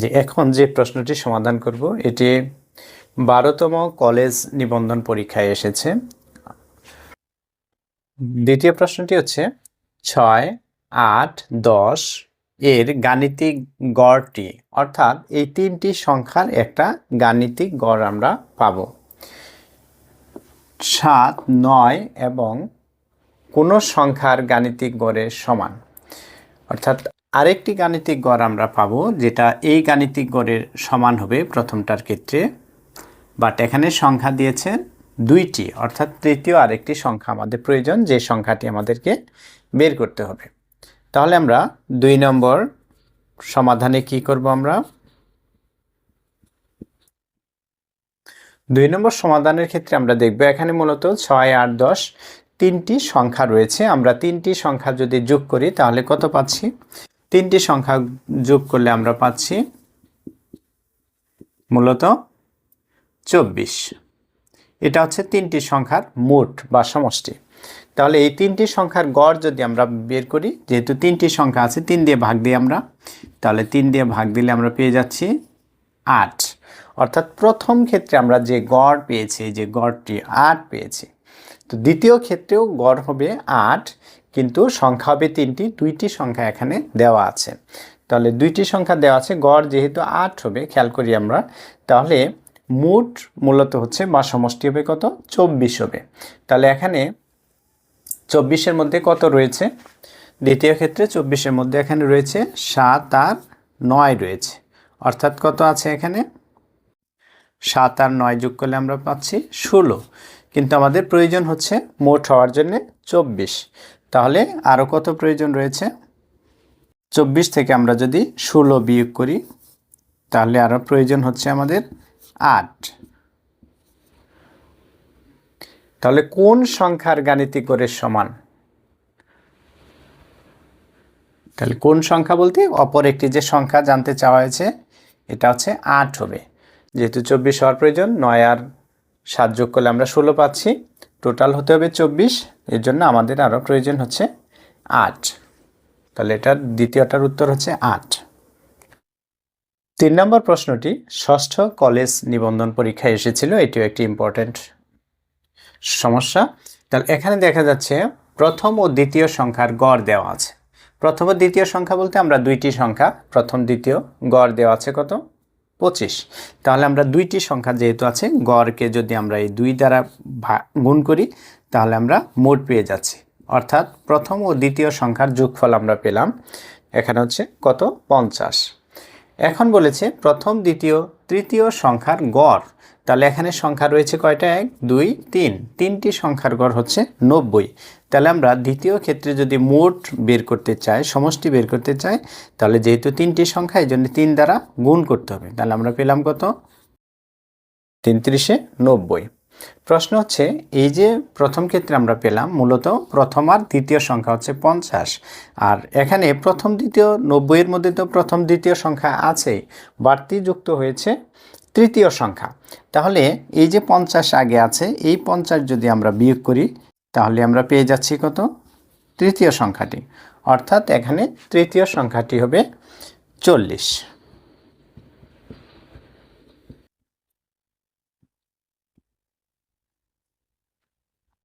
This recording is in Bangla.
যে এখন যে প্রশ্নটি সমাধান করব, এটি বারোতম কলেজ নিবন্ধন পরীক্ষায় এসেছে। দ্বিতীয় প্রশ্নটি হচ্ছে, ছয়, আট, দশ এর গাণিতিক গড়টি, অর্থাৎ এই তিনটি সংখ্যার একটা গাণিতিক গড় আমরা পাব। সাত, নয় এবং কোনো সংখ্যার গাণিতিক গড়ের সমান, অর্থাৎ আরেকটি গাণিতিক গড় আমরা পাবো, যেটা এই গাণিতিক গড়ের সমান হবে প্রথমটার ক্ষেত্রে। বাট এখানে সংখ্যা দিয়েছে দুইটি, অর্থাৎ তৃতীয় আরেকটি সংখ্যা আমাদের প্রয়োজন, যে সংখ্যাটি আমাদেরকে বের করতে হবে। তাহলে আমরা দুই নম্বর সমাধানে কি করব আমরা? দুই নম্বর সমাধানের ক্ষেত্রে আমরা দেখব, এখানে মূলত ছয়, আট, দশ তিনটি সংখ্যা রয়েছে। আমরা তিনটি সংখ্যা যদি যোগ করি, তাহলে কত পাচ্ছি? তিনটি সংখ্যা যোগ করলে আমরা পাচ্ছি মূলত চব্বিশ। এটা হচ্ছে তিনটি সংখ্যার মোট বা সমষ্টি। তাহলে এই তিনটি সংখ্যার গড় যদি আমরা বের করি, যেহেতু তিনটি সংখ্যা আছে, তিন দিয়ে ভাগ দিই আমরা, তাহলে তিন দিয়ে ভাগ দিলে আমরা পেয়ে যাচ্ছি আট। অর্থাৎ প্রথম ক্ষেত্রে আমরা যে গড় পেয়েছি, যে গড়টি আট পেয়েছি, তো দ্বিতীয় ক্ষেত্রেও গড় হবে আট। কিন্তু সংখ্যা হবে তিনটি, দুইটি সংখ্যা এখানে দেওয়া আছে। তাহলে দুইটি সংখ্যা দেওয়া আছে, গড় যেহেতু আট হবে, খেয়াল করি আমরা, তাহলে মোট মূলত হচ্ছে বা সমষ্টি হবে কত? চব্বিশ হবে। তাহলে এখানে চব্বিশের মধ্যে কত রয়েছে? দ্বিতীয় ক্ষেত্রে চব্বিশের মধ্যে এখানে রয়েছে সাত আর নয় রয়েছে। অর্থাৎ কত আছে এখানে? সাত আর নয় যোগ করলে আমরা পাচ্ছি ষোলো। কিন্তু আমাদের প্রয়োজন হচ্ছে মোট হওয়ার জন্য চব্বিশ। তাহলে আরও কত প্রয়োজন রয়েছে? চব্বিশ থেকে আমরা যদি ষোলো বিয়োগ করি, তাহলে আরও প্রয়োজন হচ্ছে আমাদের আট। তাহলে কোন সংখ্যার গাণিতিক গড়ের সমান? তাহলে কোন সংখ্যা বলতে? অপর একটি যে সংখ্যা জানতে চাওয়া হয়েছে, এটা হচ্ছে আট হবে। যেহেতু চব্বিশ হওয়ার প্রয়োজন, নয় আর সাত যোগ করলে আমরা ষোলো পাচ্ছি। টোটাল হতে হবে চব্বিশ। এর জন্য আমাদের আরও প্রয়োজন হচ্ছে আট। তাহলে এটার দ্বিতীয়টার উত্তর হচ্ছে আট। তিন নম্বর প্রশ্নটি, ষষ্ঠ কলেজ নিবন্ধন পরীক্ষায় এসেছিল, এটিও একটি ইম্পর্ট্যান্ট সমস্যা। তাহলে এখানে দেখা যাচ্ছে প্রথম ও দ্বিতীয় সংখ্যার গড় দেওয়া আছে। প্রথম ও দ্বিতীয় সংখ্যা বলতে আমরা দুইটি সংখ্যা, প্রথম, দ্বিতীয় গড় দেওয়া আছে কত? পঁচিশ। তাহলে আমরা দুইটি সংখ্যা যেহেতু আছে, গড়কে যদি আমরা এই দুই দ্বারা গুণ করি, তাহলে আমরা মোট পেয়ে যাচ্ছি। অর্থাৎ প্রথম ও দ্বিতীয় সংখ্যার যোগফল আমরা পেলাম, এখানে হচ্ছে কত? পঞ্চাশ। এখন বলেছে প্রথম, দ্বিতীয়, তৃতীয় সংখ্যার গড়। তাহলে এখানে সংখ্যা রয়েছে কয়টা? এক, দুই, তিন। তিনটি সংখ্যার গড় হচ্ছে নব্বই। তাহলে আমরা দ্বিতীয় ক্ষেত্রে যদি মোট বের করতে চাই, সমষ্টি বের করতে চাই, তাহলে যেহেতু তিনটি সংখ্যা এই জন্য তিন দ্বারা গুণ করতে হবে। তাহলে আমরা পেলাম কত? তিনত্রিশে নব্বই। প্রশ্ন হচ্ছে, এই যে প্রথম ক্ষেত্রে আমরা পেলাম, মূলত প্রথম আর দ্বিতীয় সংখ্যা হচ্ছে পঞ্চাশ। আর এখানে প্রথম, দ্বিতীয়, নব্বইয়ের মধ্যে তো প্রথম, দ্বিতীয় সংখ্যা আছেই বাড়তি যুক্ত হয়েছে তৃতীয় সংখ্যা। তাহলে এই যে পঞ্চাশ আগে আছে, এই পঞ্চাশ যদি আমরা বিয়োগ করি, তাহলে আমরা পেয়ে যাচ্ছি কত? তৃতীয় সংখ্যাটি। অর্থাৎ এখানে তৃতীয় সংখ্যাটি হবে চল্লিশ।